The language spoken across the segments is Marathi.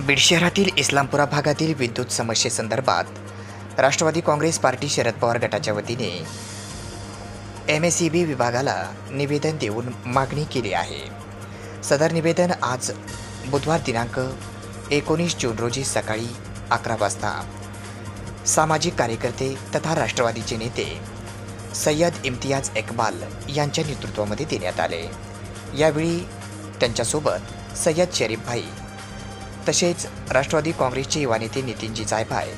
बीड शहरातील इस्लामपुरा भागातील विद्युत समस्येसंदर्भात राष्ट्रवादी काँग्रेस पार्टी शरद पवार गटाच्या वतीने एम एस सी बी विभागाला निवेदन देऊन मागणी केली आहे. सदर निवेदन आज बुधवार दिनांक एकोणीस जून रोजी सकाळी अकरा वाजता सामाजिक कार्यकर्ते तथा राष्ट्रवादीचे नेते सय्यद इम्तियाज इक्बाल यांच्या नेतृत्वामध्ये देण्यात आले. यावेळी त्यांच्यासोबत सय्यद शरीफ भाई तसेच राष्ट्रवादी काँग्रेसचे युवा नेते नितीनजी जायभाय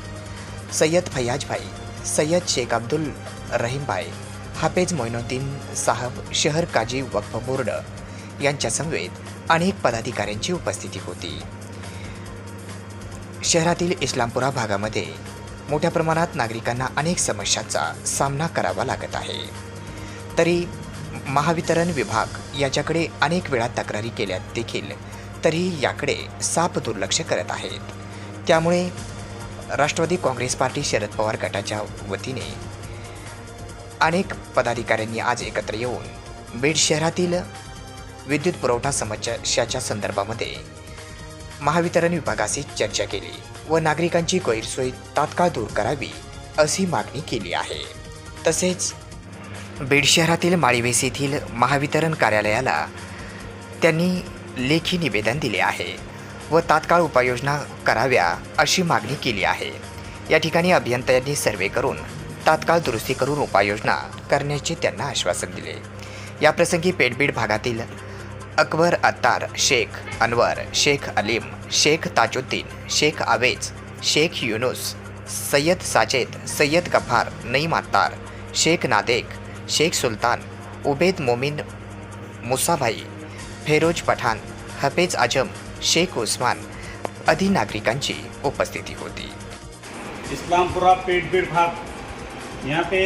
सय्यद फैयाजभाई सय्यद शेख अब्दुल रहीमभाई हाफेज मोइनुद्दीन साहब शहर काजी वक्फ बोर्ड यांच्यासमवेत अनेक पदाधिकाऱ्यांची उपस्थिती होती. शहरातील इस्लामपुरा भागामध्ये मोठ्या प्रमाणात नागरिकांना अनेक समस्यांचा सामना करावा लागत आहे. तरी महावितरण विभाग याच्याकडे अनेक वेळा तक्रारी केल्या देखील तरीही याकडे साप दुर्लक्ष करत आहेत. त्यामुळे राष्ट्रवादी काँग्रेस पार्टी शरद पवार गटाच्या वतीने अनेक पदाधिकाऱ्यांनी आज एकत्र येऊन बीड शहरातील विद्युत पुरवठा समस्याच्या संदर्भामध्ये महावितरण विभागाशी चर्चा केली व नागरिकांची गैरसोय तात्काळ दूर करावी अशी मागणी केली आहे. तसेच बीड शहरातील माळीवेस येथील महावितरण कार्यालयाला त्यांनी लेखी निवेदन दिले आहे व तात्काळ उपाययोजना कराव्या अशी मागणी केली आहे. या ठिकाणी अभियंत्यांनी सर्वे करून तात्काळ दुरुस्ती करून उपाययोजना करण्याचे त्यांना आश्वासन दिले. याप्रसंगी पेडबीड भागातील अकबर अत्तार शेख अनवर शेख अलीम शेख ताजुद्दीन शेख आवेज शेख युनुस सय्यद साजेद सय्यद गफार नईम अत्तार शेख नादेक शेख सुलतान उबेद मोमिन मुसाभाई फेरोज पठाण हफेज आज़म, शेख उस्मान आदी नागरिकांची उपस्थिती होती. इस्लामपुरा पेट बीड़ भाग। यहाँ पे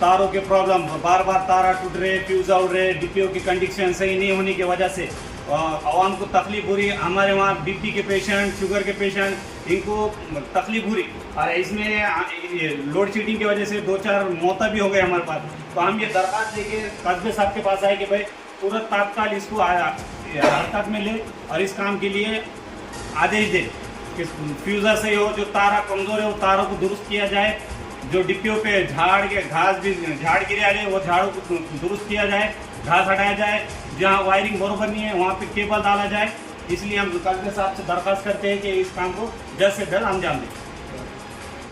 तारों के प्रॉब्लम बार बार तारा टूट रहे फ्यूज उड़ रहे डीपीओ की कंडीशन सही नहीं होने की वजह से। आवाम को तकलीफ़ हो रही हमारे वहाँ बीपी के पेशेंट शुगर के पेशेंट इनको तकलीफ़ हो रही और इसमें लोड शेडिंग की वजह से दो चार मौतें भी हो गए हमारे पास। तो हम ये दरख्वास्त देके कस्बे साहब के पास आए कि भाई तुरंत तात्काल इसको हरकत में ले और इस काम के लिए आदेश दे कि फ्यूज़र से हो जो तारा कमज़ोर है, वो तारों को दुरुस्त किया जाए। जो डिप्पियों पे झाड़ के घास भी, झाड़ गिरे आ रहे हैं, वो झाड़ों को दुरुस्त किया जाए, घास हटाया जाए। जहाँ वायरिंग बरोबर नहीं है, वहाँ पे केबल डाला जाए। इसलिए हम कलेक्टर साहब से दरख्वास्त करते हैं कि इस काम को जल्द से जल्द अंजाम दें।